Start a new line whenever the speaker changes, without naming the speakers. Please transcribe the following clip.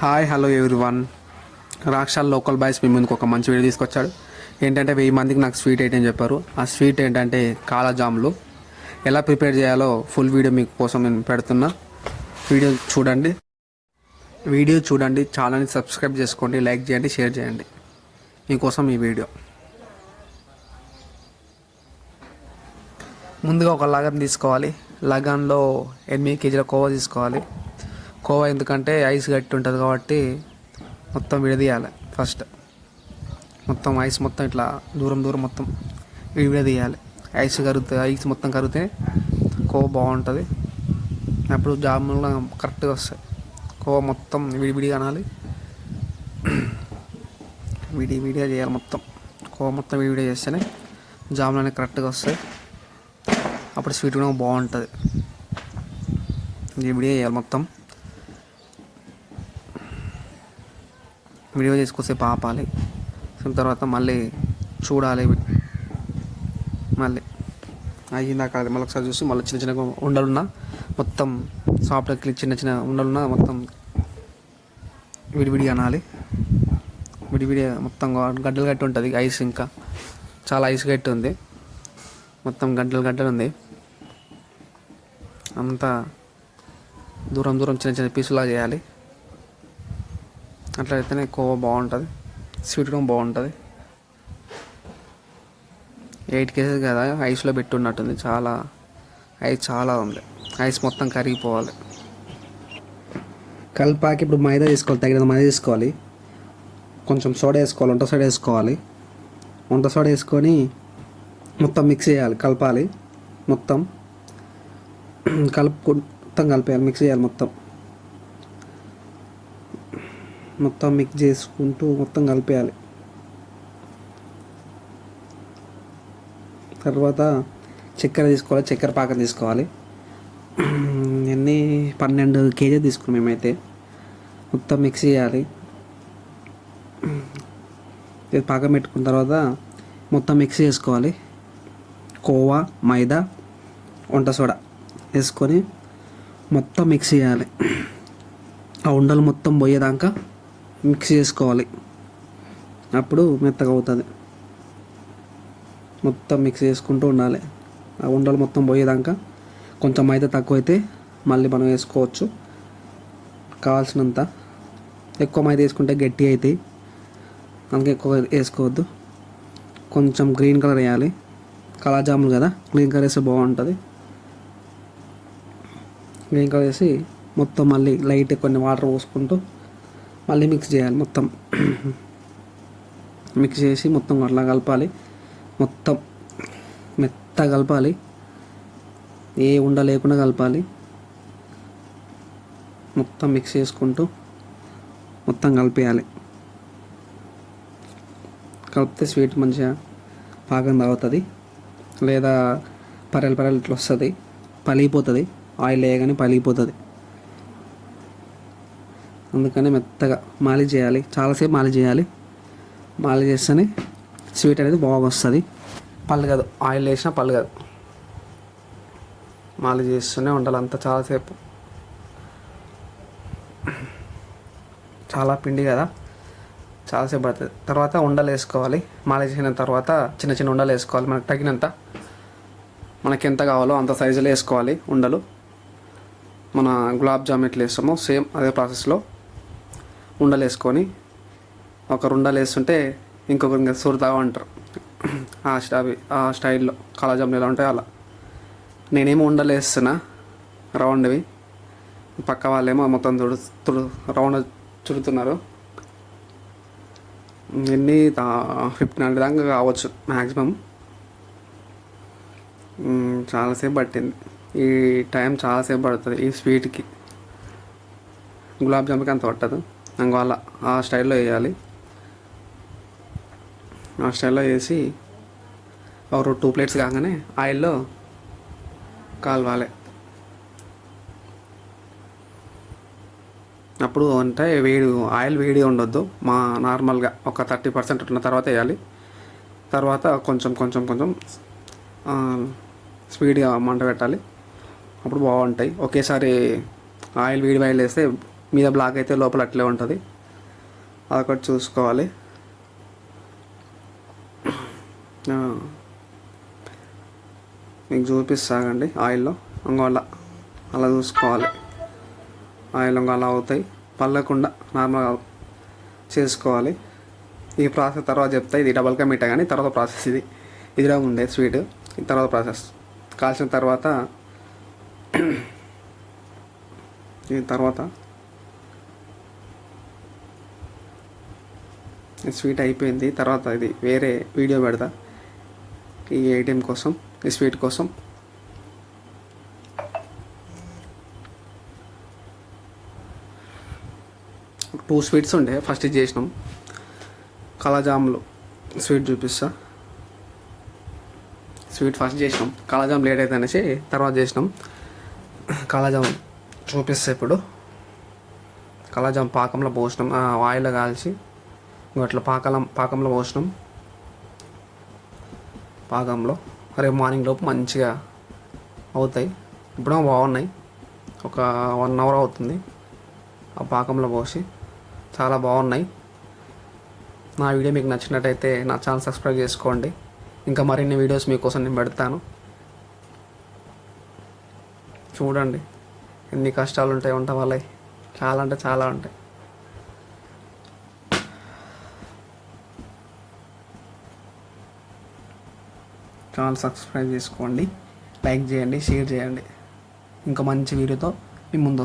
Hi hello one రాక్షాల్ local boys మీ ముందుకు ఒక మంచి వీడియో తీసుకొచ్చాడు. ఏంటంటే వెయ్యి మందికి నాకు స్వీట్ ఏంటని చెప్పారు. ఆ స్వీట్ ఏంటంటే కాలాజాములు. ఎలా ప్రిపేర్ చేయాలో ఫుల్ వీడియో మీకు కోసం నేను పెడుతున్నా. వీడియో చూడండి. వీడియో చూడండి. ఛానల్ని సబ్స్క్రైబ్ చేసుకోండి. లైక్ చేయండి. షేర్ చేయండి. మీకోసం ఈ వీడియో ముందుగా ఒక లగన్ తీసుకోవాలి. లగన్లో ఎనిమిది కేజీల కోవా తీసుకోవాలి. కోవా ఎందుకంటే ఐస్ గట్టి ఉంటుంది కాబట్టి మొత్తం విడదీయాలి ఫస్ట్. మొత్తం ఐస్ మొత్తం ఇట్లా దూరం దూరం మొత్తం విడదీయాలి. ఐస్ కరుగుతుంది ఐస్ మొత్తం కరిగితే కోవా బాగుంటుంది. అప్పుడు జాములు కరెక్ట్గా వస్తాయి. కోవా మొత్తం విడివిడిగా అనాలి. విడి విడిగా చేయాలి మొత్తం. కోవా మొత్తం విడివిడిగా చేస్తేనే జాములు అనేవి కరెక్ట్గా వస్తాయి. అప్పుడు స్వీట్ కూడా బాగుంటుంది. విడివిడిగా చేయాలి మొత్తం. వీడియో చేసుకొస్తే ఆపాలి తర్వాత మళ్ళీ చూడాలి. మళ్ళీ. అయ్యిందాక మళ్ళీ ఒకసారి చూసి మళ్ళీ చిన్న చిన్న ఉండలున్నా మొత్తం సాఫ్ట్వేర్కి చిన్న చిన్న ఉండలున్నా మొత్తం విడివిడి అనాలి. విడివిడి మొత్తం గడ్డలు గట్టి ఉంటుంది ఐస్ ఇంకా. చాలా ఐస్ గట్టి ఉంది. మొత్తం గడ్డలు గడ్డలు ఉంది. అంతా దూరం దూరం చిన్న చిన్న పీసులా చేయాలి. అట్లా అయితేనే కోవా బాగుంటుంది. స్వీట్ కూడా బాగుంటుంది. ఎయిట్ కేజెస్ కదా ఐస్లో పెట్టున్నట్టుంది చాలా. ఐస్ చాలా ఉంది. ఐస్ మొత్తం కరిగిపోవాలి. కల్పాకి ఇప్పుడు మైదా తీసుకోవాలి తగినంత మైదా తీసుకోవాలి. కొంచెం సోడా వేసుకోవాలి వంట సోడా వేసుకోవాలి. వంట సోడా వేసుకొని మొత్తం మిక్స్ చేయాలి కలపాలి మొత్తం. కలుపు మొత్తం కలిపేయాలి మిక్స్ చేయాలి మొత్తం. మొత్తం మిక్స్ చేసుకుంటూ మొత్తం కలిపేయాలి. తర్వాత చక్కెర తీసుకోవాలి చక్కెర పాకం తీసుకోవాలి. ఎన్ని? పన్నెండు కేజీ తీసుకున్నాం మేమైతే. మొత్తం మిక్స్ చేయాలి. పాకం పెట్టుకున్న తర్వాత మొత్తం మిక్స్ చేసుకోవాలి. కోవా మైదా వంట సోడా వేసుకొని మొత్తం మిక్స్ చేయాలి. ఆ ఉండలు మొత్తం పోయేదాకా మిక్స్ చేసుకోవాలి. అప్పుడు మెత్తగా అవుతుంది. మొత్తం మిక్స్ చేసుకుంటూ ఉండాలి. ఆ ఉండలు మొత్తం పోయేదాకా కొంచెం మైదా తక్కువ అయితే మళ్ళీ మనం వేసుకోవచ్చు. కావాల్సినంత. ఎక్కువ మైదా వేసుకుంటే గట్టి అవుతాయి అందుకే ఎక్కువ వేసుకోవద్దు. కొంచెం గ్రీన్ కలర్ వేయాలి. కళాజాములు కదా గ్రీన్ కలర్ వేస్తే బాగుంటుంది. గ్రీన్ కలర్ వేసి మొత్తం మళ్ళీ లైట్ కొన్ని వాటర్ పోసుకుంటూ మళ్ళీ మిక్స్ చేయాలి మొత్తం. మిక్స్ చేసి మొత్తం అట్లా కలపాలి. మొత్తం మెత్త కలపాలి. ఏ ఉండ లేకుండా కలపాలి. మొత్తం మిక్స్ చేసుకుంటూ మొత్తం కలిపేయాలి. కలిపితే స్వీట్ మంచిగా పాకం తాగుతుంది. లేదా పరలు పర్రెలు ఇట్లా వస్తుంది. పలిగిపోతుంది. ఆయిల్ వేయగానే పలిగిపోతుంది. అందుకని మెత్తగా మాలిష్ చేయాలి. చాలాసేపు మాలిష్ చేయాలి. మాలిష్ చేస్తేనే స్వీట్ అనేది బాగా వస్తుంది. పళ్ళు కాదు ఆయిల్ వేసినా పళ్ళు కాదు మాలిష్ చేస్తూనే ఉండాలి అంతా చాలాసేపు చాలా పిండి కదా. చాలాసేపు పడుతుంది. తర్వాత ఉండలు వేసుకోవాలి. మాలిష్ చేసిన తర్వాత చిన్న చిన్న ఉండలు వేసుకోవాలి. మనకు తగినంత. మనకి ఎంత కావాలో అంత సైజులో వేసుకోవాలి ఉండలు. మన గులాబ్ జామ్ ఎట్లా వేస్తామో సేమ్ అదే ప్రాసెస్లో ఉండలు వేసుకొని ఉండలేస్తుంటే ఉండలు వేస్తుంటే ఇంకొకరు ఇంకా సురతా అంటారు. ఆ స్టా ఆ స్టైల్లో కాలాజాములు ఎలా ఉంటాయో అలా. నేనేమో ఉండలేస్తున్నా రౌండ్వి. పక్క వాళ్ళేమో మొత్తం తుడు తుడు రౌండ్ చుడుతున్నారు. ఎన్ని ఫిఫ్టీన్ హండ్రెడ్ దాకా కావచ్చు మ్యాక్సిమం చాలాసేపు పట్టింది. ఈ టైం చాలాసేపు పడుతుంది ఈ స్వీట్కి. గులాబ్ జాముకి అంత పట్టదు. అందువల్ల ఆ స్టైల్లో వేయాలి. ఆ స్టైల్లో వేసి ఒక టూ ప్లేట్స్ కాగానే ఆయిల్లో కాలవాలి. అప్పుడు అంటే వేడి ఆయిల్ వేడి ఉండొద్దు. మా నార్మల్గా ఒక థర్టీ పర్సెంట్ ఉన్న తర్వాత వేయాలి. తర్వాత కొంచెం కొంచెం కొంచెం స్పీడ్గా మంట పెట్టాలి. అప్పుడు బాగుంటాయి. ఒకేసారి ఆయిల్ వేడి ఆయిల్ వేస్తే మీద బ్లాక్ అయితే లోపల అట్లే ఉంటుంది. అదొకటి చూసుకోవాలి. మీకు చూపిస్తాగండి ఆయిల్లో. ఇంకో అలా చూసుకోవాలి. ఆయిల్ ఇంకో అలా అవుతాయి. పల్లకుండా నార్మల్గా చేసుకోవాలి. ఈ ప్రాసెస్ తర్వాత చెప్తా ఇది డబల్ కా కానీ తర్వాత ప్రాసెస్ ఇది. ఇదిలా ఉండే స్వీట్. తర్వాత ప్రాసెస్ కాల్చిన తర్వాత ఈ తర్వాత స్వీట్ అయిపోయింది. తర్వాత ఇది వేరే వీడియో పెడతా. ఈ ఏటీఎం కోసం ఈ స్వీట్ కోసం. టూ స్వీట్స్ ఉండే. ఫస్ట్ ఇది చేసినాం. కళాజాములు స్వీట్ చూపిస్తా. స్వీట్ ఫస్ట్ చేసినాం. కాలాజామ్ లేట్ అయితే అనేసి తర్వాత చేసినాం. కాలాజామ్ చూపిస్తా ఇప్పుడు. కాలాజామ్ పాకంలో పోసినాం. ఆ, ఆయిల్లో కాల్చి అట్లా పాకలం పాకంలో పోసినాం. పాకంలో. రేపు మార్నింగ్ లోపు మంచిగా అవుతాయి. ఇప్పుడు బాగున్నాయి. ఒక వన్ అవర్ అవుతుంది. ఆ పాకంలో పోసి చాలా బాగున్నాయి. నా వీడియో మీకు నచ్చినట్టయితే నా ఛానల్ సబ్స్క్రైబ్ చేసుకోండి. ఇంకా మరిన్ని వీడియోస్ మీకోసం నేను పెడతాను. చూడండి. ఎన్ని కష్టాలు ఉంటాయి వంట వాళ్ళవి చాలా అంటే చాలా ఉంటాయి. ఛానల్ సబ్స్క్రైబ్ చేసుకోండి లైక్ చేయండి షేర్ చేయండి. ఇంకా మంచి వీడియోతో మీ ముందు